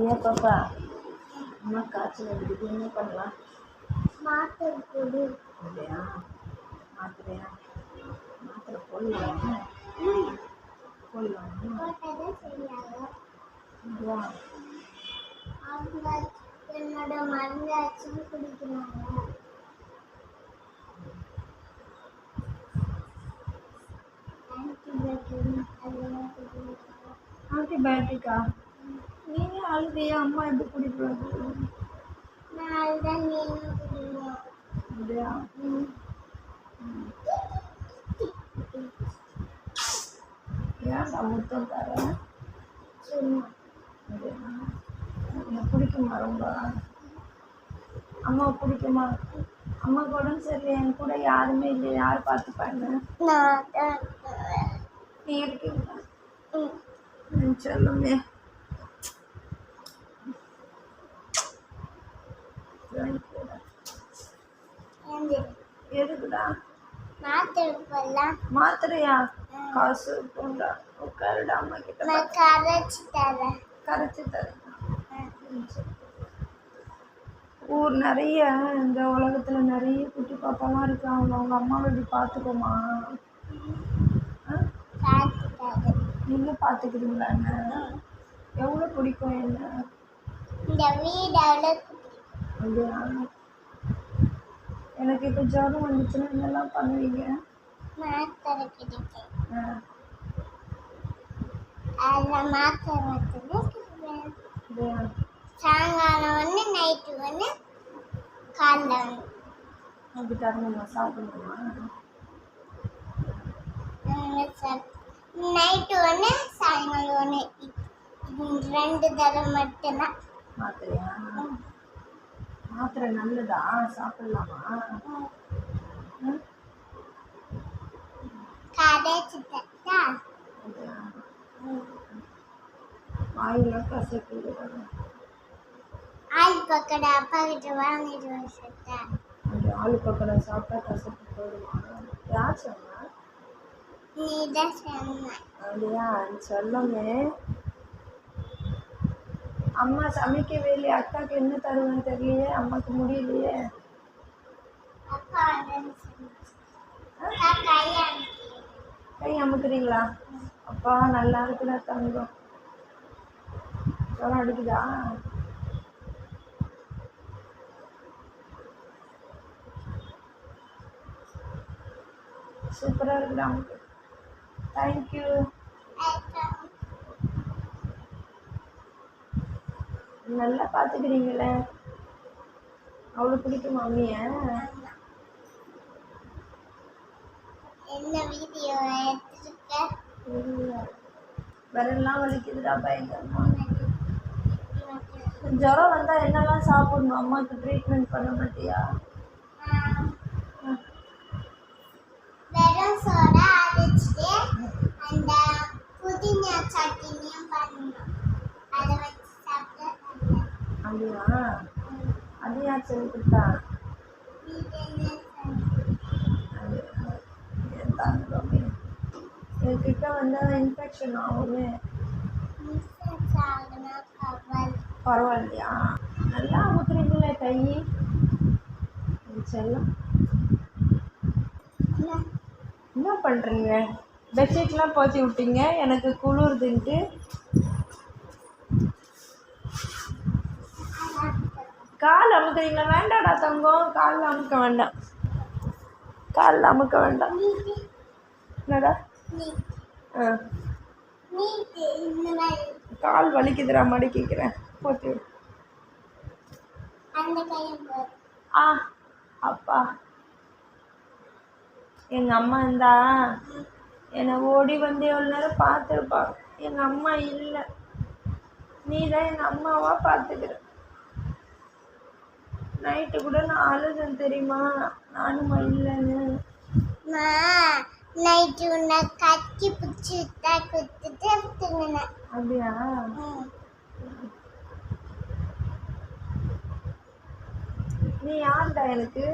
ஏன் பாப்பா அம்மா காய்ச்சல் அடிக்குது என்ன பண்ணலாம் மாத்திரை கொடு அப்படியா மாத்திரையா மாத்திரை போடலாம் போடலாம் போட்டதான் சரியாகும் அப்படியா அவங்க என்னோட மருந்தாச்சும் குடிக்கிறாங்க ஆன்டிபயோட்டிக் அதெல்லாம் குடிக்கிறாங்க ஆன்டிபயோட்டிக்கா நீங்கள் அழுதையா அம்மா எப்படி குடிக்கிறது நான் நீனும் குடிக்கணும் அப்படியா? ஏன்டா முத்தம் தரேன் எனக்கு பிடிக்குமா ரொம்ப? அம்மா பிடிக்குமா? அம்மாவுக்கு உடம்பு சரியில்லை என் கூட யாருமே இல்லை யார் பார்த்துப்பாங்க. நீ இருக்கீங்களா? சொல்லுமே மாத்திரையா? காசு போண்டா. உட்காருடா அம்மா கிட்ட கரைச்சி தரேன். கரைச்சி தரேன். ஊர் நிறைய இந்த உலகத்துல நிறைய குட்டி பாப்பாலாம் இருக்காங்க அவங்க அம்மாவை இப்படி பார்த்துக்கோமா? நீங்கள் பார்த்துக்கிறீங்களா என்ன? எவ்வளோ பிடிக்கும் என்ன? இந்த வீடு எனக்கு இப்போ ஜுரம் வந்துச்சுன்னா என்னெல்லாம் பண்ணுவீங்க? ஆ அதில் மாத்திரை மட்டுமே கிடைக்கும் அப்படியா சாயங்காலம் ஒன்று நைட்டு ஒன்று சாயங்காலம் ஒன்று ரெண்டு தடவை மட்டும்தான் மாத்திரையா மாத்திரை நல்லதா சாப்பிடலாமா ம் வாயிலாம் கசக்குது ஆள் பக்கடா அப்பா கிட்ட வாங்கிட்டு வர ஆளு பக்கடை சாப்பிட்டா கசப்பு போயிடுமா? யார் சொன்னா? நீ தான் சொன்ன. அப்படியா? சொல்லுமே. அம்மா சமைக்கவே இல்லையே? அக்காவுக்கு என்ன தருவேன்னு தெரியலையே? அம்மாவுக்கு முடியலையே. கையா கை அமுக்குறீங்களா? அப்பா நல்லா இருக்குடா தங்கம். ஜுரம் அடிக்குதா? சூப்பராக இருக்குடா அமுக்கு. தேங்க்யூ நல்லா பார்த்துக்கிறீங்களே அவ்வளோ பிடிக்கும் மாமியை. என்ன வீடியோ எடுத்துருக்க? விரல்லாம் வலிக்குதுடா பயங்கரமா. ஜுரம் வந்தால் என்னெல்லாம் சாப்பிடணும்? அம்மாவுக்கு ட்ரீட்மெண்ட் பண்ண மாட்டியா? வெறும் சோடா அரைச்சிட்டு அந்த புதினா சட்னியும் பண்ணணும். அதை வச்சு சாப்பிட்டா. அப்படியா? அது யார் சொல்லி கொடுத்தா வீட்டு என்ன சொன்னீங்க? அது என் தங்கமே என்கிட்ட வந்தால் இன்ஃபெக்ஷன் ஆகுமே? பரவாயில்லையா? நல்லா அமுக்குறீங்களே கை செல்லம். என்ன? பண்ணுறீங்க பெட்ஷீட்லாம் போத்தி விட்டீங்க. எனக்கு குளிருதுன்ட்டு. கால் அமுக்குறீங்களா? வேண்டாடா தங்கம். காலில் அமுக்க வேண்டாம். காலில் அமுக்க வேண்டாம். என்னடா? ஆ. மாதிரி. கால் வலிக்குதுடா மடிக்கிறேன் கேட்குறேன் போட்டு. ஆ அப்பா. எங்கள் அம்மா இருந்தா என்னை ஓடி வந்து எவ்வளோ நேரம் பார்த்துருப்பா. எங்கள் அம்மா இல்லை. நீ தான் எங்கள் அம்மாவா பார்த்துக்கிற. நைட்டு கூட நான் அழுதேன் தெரியுமா? நானுமா இல்லைன்னு நைட்டு உன்னை கட்டி பிடிச்சி விட்டா குத்துட்டு தூங்கினேன் அப்படியா. நீ யார்டா எனக்கு?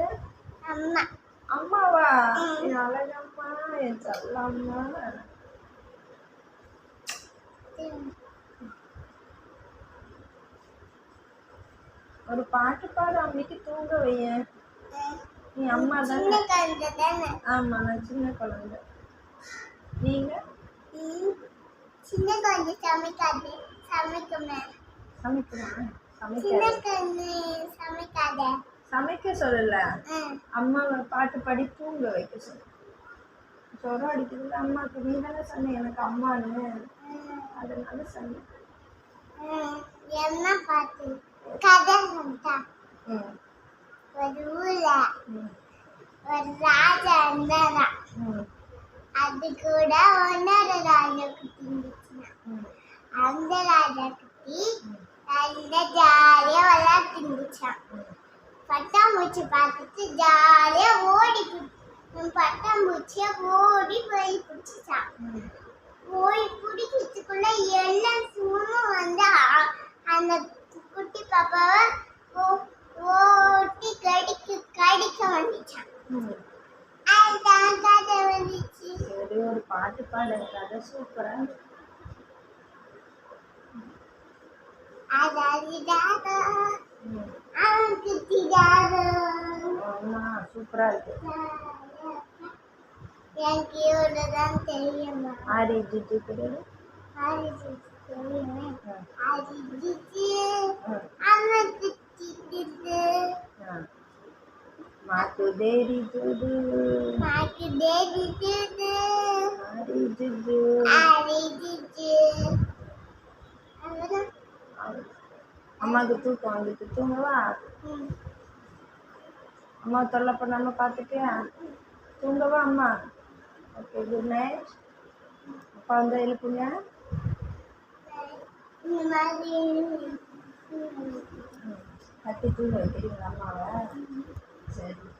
அம்மா. அம்மாவா? என் அழகம்மா என் செல்லம்மா. ஒரு பாட்டு பாடு அன்னைக்கு தூங்க வையேன். நீ அம்மா தானே? ஆமா நான் சின்ன குழந்தை. நீங்க. சின்ன குழந்தை சமைக்காது சமைக்குமே. சமைக்கணுமா சின்ன சமைக்க குழந்தை சமைக்காத. சமைக்க சொல்லல. அம்மாவை பாட்டு பாடி தூங்க வைக்க சொல்லு. ஜுரம் அடிக்குதுல அம்மாவுக்கு நீ தானே சொன்ன எனக்கு அம்மான்னு. அதனால சொன்னேன். என்ன பாட்டு? கதை ம். ஒரு ஊர்ல ஒரு ராஜா இருந்தாரா அது கூட இன்னொரு ராஜா குட்டி இருந்துச்சுன்னா அந்த ராஜா குட்டி நல்ல ஜாலியா விளையாட்டு இருந்துச்சான் பட்டாம்பூச்சி பார்த்துட்டு ஜாலியா ஓடி பட்டாம்பூச்சிய ஓடி போய் பிடிச்சிச்சான் போய் பிடிக்கிறதுக்குள்ள எல்லா சூனும் வந்து அந்த குட்டி பாப்பாவை கடிக்க வந்துச்சான் அதுதான் கதை வந்துச்சு சரி ஒரு பாட்டு பாடு கதை சூப்பரா சூப்பரா இருக்கு எனக்கு இவ்வளோதான் தெரியுமா daddy dudu. Hari daddy dudu. Hari dudu. Hari dudu. Mama gitu kan gitu tuh nggak? Hmm. Mama terlalu pernah mau patik ya? tunggu nggak mama? Oke good night. Apa anda ini punya? Mari, hmm. Hati tuh nggak ya. jadi lama lah. Jadi.